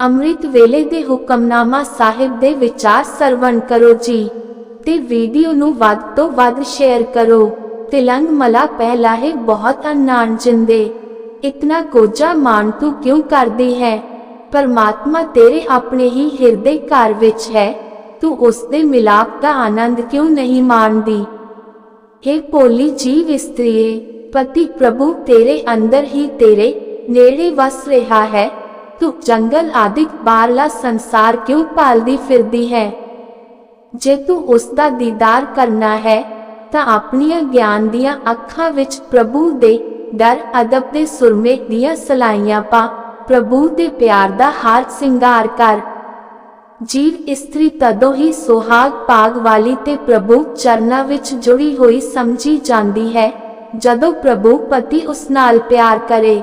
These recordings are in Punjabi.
ਅੰਮ੍ਰਿਤ ਵੇਲੇ ਦੇ ਹੁਕਮਨਾਮਾ ਸਾਹਿਬ ਦੇ ਵਿਚਾਰ ਸਰਵਣ ਕਰੋ ਜੀ ਤੇ ਵੀਡੀਓ ਨੂੰ ਵੱਧ ਤੋਂ ਵੱਧ ਸ਼ੇਅਰ ਕਰੋ। ਤਿਲੰਗ ਮਲਾ ਪਹਿਲਾ ਹੈ, ਬਹੁਤ ਅਨਾਨ ਜਿੰਦੇ। ਇਤਨਾ ਕੋਝਾ ਮਾਨ ਤੂੰ ਕਿਉਂ ਕਰਦੀ ਹੈ? ਪਰਮਾਤਮਾ ਤੇਰੇ ਆਪਣੇ ਹੀ ਹਿਰਦੇ ਘਰ ਵਿੱਚ ਹੈ। ਤੂੰ ਉਸ ਦੇ ਮਿਲਾਪ ਦਾ ਆਨੰਦ ਕਿਉਂ ਨਹੀਂ ਮਾਣਦੀ? हे ਭੋਲੀ ਜੀਵ ਇਸਤਰੀਏ, ਪਤੀ ਪ੍ਰਭੂ ਤੇਰੇ ਅੰਦਰ ਹੀ ਤੇਰੇ ਨੇੜੇ ਵਸ ਰਿਹਾ ਹੈ। ਤੂੰ ਜੰਗਲ ਆਦਿਕ ਬਾਹਰਲਾ ਸੰਸਾਰ ਕਿਉਂ ਭਾਲਦੀ ਫਿਰਦੀ ਹੈ? ਜੇ ਤੂੰ ਉਸ ਦਾ ਦੀਦਾਰ ਕਰਨਾ ਹੈ, ਤਾਂ ਆਪਣੀਆਂ ਗਿਆਨ ਦੀਆਂ ਅੱਖਾਂ ਵਿੱਚ ਪ੍ਰਭੂ ਦੇ ਡਰ, ਅਦਬ ਦੇ ਸੁਰਮੇ ਦੀਆਂ ਸਲਾਈਆਂ ਪਾ। ਪ੍ਰਭੂ ਦੇ ਪਿਆਰ ਦਾ ਹਾਰ ਸਿੰਗਾਰ ਕਰ। ਜੀਵ ਇਸਤਰੀ ਤਦੋਂ ਹੀ ਸੁਹਾਗ ਪਾਗ ਵਾਲੀ ਤੇ ਪ੍ਰਭੂ ਚਰਨਾਂ ਵਿੱਚ ਜੁੜੀ ਹੋਈ ਸਮਝੀ ਜਾਂਦੀ ਹੈ, ਜਦੋਂ ਪ੍ਰਭੂ ਪਤੀ ਉਸ ਨਾਲ ਪਿਆਰ ਕਰੇ।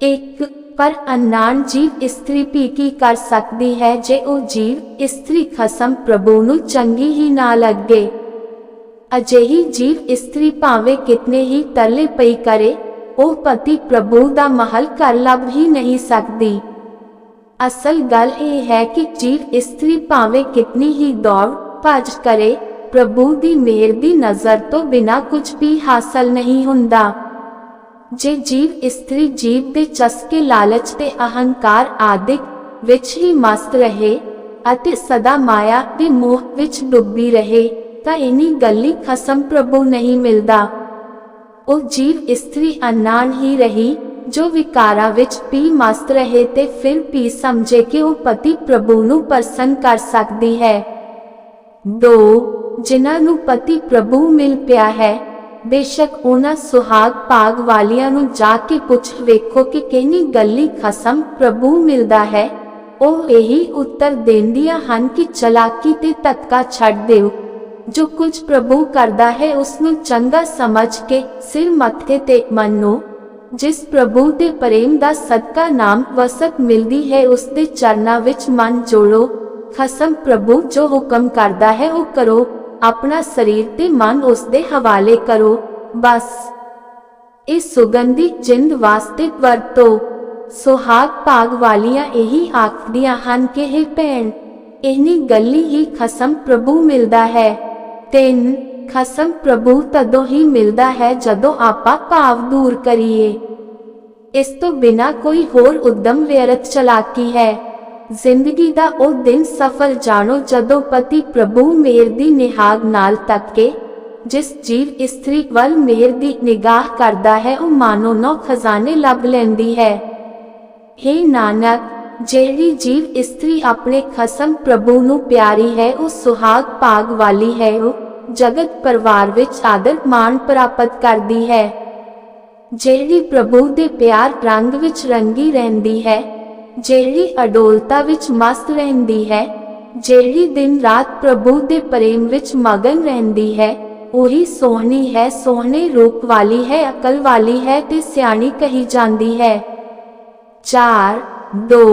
ਇੱਕ ਪਰ ਅਨਾਨ ਜੀਵ ਇਸਤਰੀ ਵੀ ਕੀ ਕਰ ਸਕਦੀ ਹੈ ਜੇ ਉਹ ਜੀਵ ਇਸਤਰੀ ਖਸਮ ਪ੍ਰਭੂ ਨੂੰ ਚੰਗੀ ਹੀ ਨਾ ਲੱਗੇ? ਅਜਿਹੀ ਜੀਵ ਇਸਤਰੀ ਭਾਵੇਂ ਕਿਤਨੇ ਹੀ ਤਰਲੇ ਪਈ ਕਰੇ, ਉਹ ਪਤੀ ਪ੍ਰਭੂ ਦਾ ਮਹਲ ਕਰ ਲੱਭ ਹੀ ਨਹੀਂ ਸਕਦੀ। ਅਸਲ ਗੱਲ ਇਹ ਹੈ ਕਿ ਜੀਵ ਇਸਤਰੀ ਭਾਵੇਂ ਕਿਤਨੀ ਹੀ ਦੌੜ ਭੱਜ ਕਰੇ, ਪ੍ਰਭੂ ਦੀ ਮਿਹਰ ਦੀ ਨਜ਼ਰ ਤੋਂ ਬਿਨਾ ਕੁਝ ਵੀ ਹਾਸਲ ਨਹੀਂ ਹੁੰਦਾ। ਜੇ ਜੀਵ ਇਸਤਰੀ ਜੀਵ ਦੇ ਚਸਕੇ ਲਾਲਚ ਤੇ ਅਹੰਕਾਰ ਆਦਿਕ ਵਿੱਚ ਹੀ ਮਸਤ ਰਹੇ ਅਤੇ ਸਦਾ ਮਾਇਆ ਦੇ ਮੋਹ ਵਿੱਚ ਡੁੱਬੀ ਰਹੇ, ਤਾਂ ਇਨੀ ਗੱਲੀ ਖਸਮ ਪ੍ਰਭੂ ਨਹੀਂ ਮਿਲਦਾ। ਉਹ ਜੀਵ ਇਸਤਰੀ ਅਨਾਨ ਹੀ ਰਹੀ, ਜੋ ਵਿਕਾਰਾਂ ਵਿੱਚ ਵੀ ਮਸਤ ਰਹੇ ਤੇ ਫਿਰ ਵੀ ਸਮਝੇ ਕਿ ਉਹ ਪਤੀ ਪ੍ਰਭੂ ਨੂੰ ਪ੍ਰਸੰਨ ਕਰ ਸਕਦੀ ਹੈ। ਦੋ, ਜਿਨ੍ਹਾਂ ਨੂੰ ਪਤੀ ਪ੍ਰਭੂ ਮਿਲ ਪਿਆ ਹੈ ਬੇਸ਼ੱਕ ਉਹਨਾਂ ਸੁਹਾਗ ਭਾਗ ਵਾਲਿਆਂ ਨੂੰ ਜਾ ਕੇ ਪੁੱਛ ਵੇਖੋ ਕਿ ਕਿੰਨੀ ਗੱਲੀ ਖਸਮ ਪ੍ਰਭੂ ਮਿਲਦਾ ਹੈ। ਉਹ ਇਹੀ ਉੱਤਰ ਦਿੰਦੀਆਂ ਹਨ ਕਿ ਚਲਾਕੀ ਤੇ ਤੱਕਾ ਛੱਡ ਦਿਓ। ਜੋ ਕੁਝ ਪ੍ਰਭੂ ਕਰਦਾ ਹੈ ਉਸ ਨੂੰ ਚੰਗਾ ਸਮਝ ਕੇ ਸਿਰ ਮੱਥੇ ਤੇ ਮੰਨੋ। ਜਿਸ ਪ੍ਰਭੂ ਤੇ ਪ੍ਰੇਮ ਦਾ ਸਦਕਾ ਨਾਮ ਵਸਤ ਮਿਲਦੀ ਹੈ ਉਸ ਦੇ ਚਰਨਾਂ ਵਿੱਚ ਮਨ ਜੋੜੋ। ਖਸਮ ਪ੍ਰਭੂ ਜੋ ਹੁਕਮ ਕਰਦਾ ਹੈ ਉਹ ਕਰੋ। ਆਪਣਾ ਸਰੀਰ ਤੇ ਮਨ ਉਸ ਦੇ ਹਵਾਲੇ ਕਰੋ। ਬਸ। ਇਸ ਸੁਗੰਧੀ ਜਿੰਦ ਵਾਸਤੇ ਵਰਤੋ। ਸੁਹਾਗ ਭਾਗ ਵਾਲੀਆਂ ਇਹੀ ਆਖਦੀਆਂ ਹਨ ਕਿ ਇਹ ਭੈਣ ਇਹਨੀ ਗੱਲੀ ਹੀ ਖਸਮ ਪ੍ਰਭੂ ਮਿਲਦਾ ਹੈ। ਤਿੰਨ, ਖਸਮ ਪ੍ਰਭੂ ਤਦੋਂ ਹੀ ਮਿਲਦਾ ਹੈ ਜਦੋਂ ਆਪਾਂ ਭਾਵ ਦੂਰ ਕਰੀਏ। ਇਸ ਤੋਂ ਬਿਨਾ ਕੋਈ ਹੋਰ ਉਦਮ ਵਿਅਰਥ ਚਲਾਕੀ ਹੈ। ਜ਼ਿੰਦਗੀ ਦਾ ਉਹ ਦਿਨ ਸਫਲ ਜਾਣੋ ਜਦੋਂ ਪਤੀ ਪ੍ਰਭੂ ਮੇਰ ਦੀ ਨਿਹਾਗ ਨਾਲ ਤੱਕੇ ਜਿਸ ਜੀਵ ਇਸਤਰੀ ਵੱਲ ਮੇਰ ਦੀ ਨਿਗਾਹ ਕਰਦਾ ਹੈ, ਉਹ ਮਾਨੋ ਨੌ ਖਜ਼ਾਨੇ ਲੱਭ ਲੈਂਦੀ ਹੈ। ਹੇ ਨਾਨਕ, ਜਿਹੜੀ ਜੀਵ ਇਸਤਰੀ ਆਪਣੇ ਖਸਮ ਪ੍ਰਭੂ ਨੂੰ ਪਿਆਰੀ ਹੈ, ਉਹ ਸੁਹਾਗ ਭਾਗ ਵਾਲੀ ਹੈ, ਉਹ ਜਗਤ ਪਰਿਵਾਰ ਵਿੱਚ ਆਦਰ ਮਾਣ ਪ੍ਰਾਪਤ ਕਰਦੀ ਹੈ। ਜਿਹੜੀ ਪ੍ਰਭੂ ਦੇ ਪਿਆਰ ਰੰਗ ਵਿੱਚ ਰੰਗੀ ਰਹਿੰਦੀ ਹੈ ਜਿਹੜੀ ਅਡੋਲਤਾ ਵਿੱਚ ਮਸਤ ਰਹਿੰਦੀ ਹੈ, ਜਿਹੜੀ ਦਿਨ ਰਾਤ ਪ੍ਰਭੂ ਦੇ ਪ੍ਰੇਮ ਵਿੱਚ ਮਗਨ ਰਹਿੰਦੀ ਹੈ, ਉਹੀ ਸੋਹਣੀ ਹੈ, ਸੋਹਣੇ ਰੂਪ ਵਾਲੀ ਹੈ, ਅਕਲ ਵਾਲੀ ਹੈ ਤੇ ਸਿਆਣੀ ਕਹੀ ਜਾਂਦੀ ਹੈ। 4 2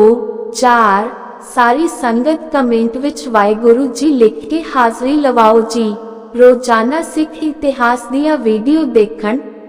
4 ਸਾਰੀ ਸੰਗਤ ਕਮੈਂਟ ਵਿੱਚ ਵਾਹਿਗੁਰੂ ਜੀ ਲਿਖ ਕੇ ਹਾਜ਼ਰੀ ਲਵਾਓ ਜੀ। ਰੋਜ਼ਾਨਾ ਸਿੱਖ ਇਤਿਹਾਸ ਦੀਆਂ ਵੀਡੀਓ ਦੇਖਣ